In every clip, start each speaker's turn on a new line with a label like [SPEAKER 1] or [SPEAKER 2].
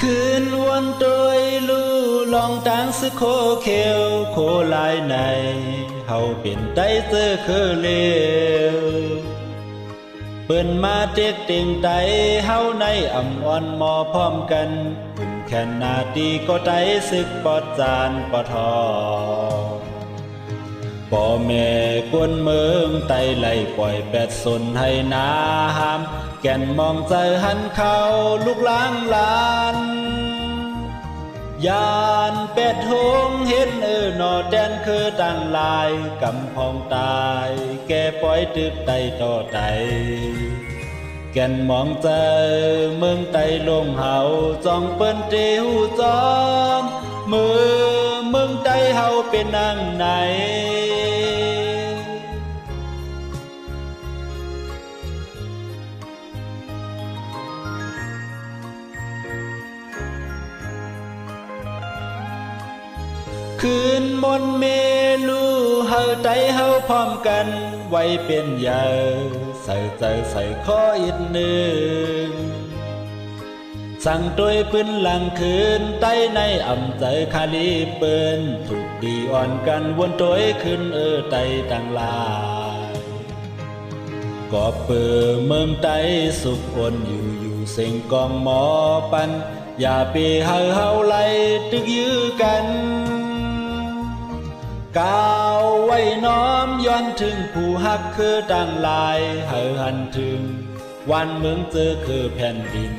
[SPEAKER 1] คืนวันโดยลู่ลองตางสึโคเขียวโคลายในเฮาเป็นไตเสื้อคือเลวเปิ้นมาเจ็กเต็งไตเฮาในอ่ำอ่อนหมอพร้อมกันอุ่นแค่นาตีก็ไตสึกปอดจานปอทอ พ่อแม่กวนเมืองไตไล่ปล่อยแปดสนให้นาหาม แก่นมองใจหันเข้าลูกล้างหลานยานเป็ดหงเห็นเออหนอแดนคือต่างลายกำพองตาย แกปล่อยตึกไตต่อไตแก่นมองเจอเมืองไตลงเฮาจ้องเปิ้นเตหูจอมมือเมืองไตเฮาเป็นนางไหน คืนมนเมลูเฮาใจเฮาพร้อมกัน ไว้เป็นยาใส่ใจใส่ข้ออีกหนึ่ง สั่งตัวยพื้นหลังคืนใต้ในอ่ำใจคาลีเปิ้นถูกดีอ่อนกันวนตัวยขึ้นเออไตต่างลายก็เปิดเมืองไตสุขอนอยู่อยู่เสียงกองหมอปัน อย่าไปเฮาเฮาไล่ตึกยื้อกัน กาวไว้น้อมย้อนถึงผู้ฮักคือดังลายเฮาหันถึง วันเมืองเจอคือแผ่นดิน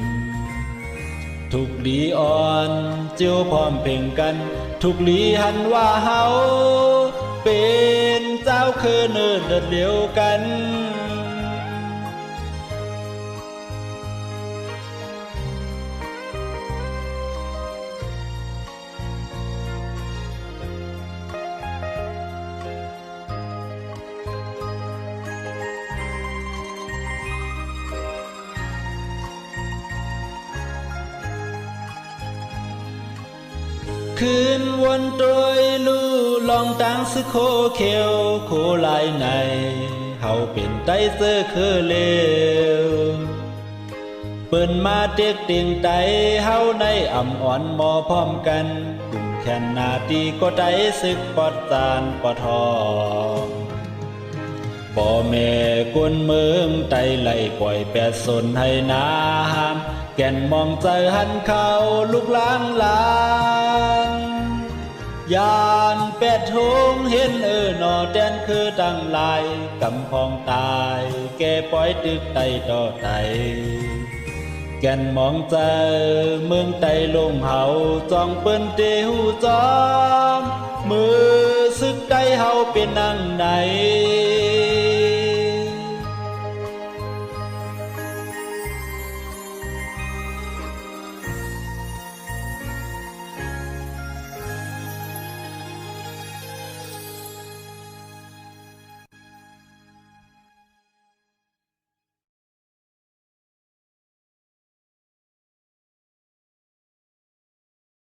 [SPEAKER 1] ทุกลีอ่อนเจียวพร้อมเพ่งกัน ทุกลีหันว่าเฮาเป็นเจ้าคือเนินเดือดเดียวกัน คืนวันโดยลู่ลองตางสึโคเขียวโคลายในเฮาเป็นไตเสื้อคือเลวเปิ้นมาเต็กตียงไตเฮาในอ่ำอ่อนหมอพร้อมกันกลุ่มแขนนาตีก็ไตศึกปอดตานปอทองพ่อแม่กวนเมืองไตไล่ปล่อยแปดสนให้นาหามแก่นมองใจหันเขาลูกล้างลา เป็ดหงเห็นเออหนอแดนคือตั้งลายกำพองตาย แกปล่อยตึกไตต่อไตแก่นมองเจอเมืองไตลงเฮาจ้องเปิ้นเตหูจอมมือซึกไตเฮาเป็นนังไหน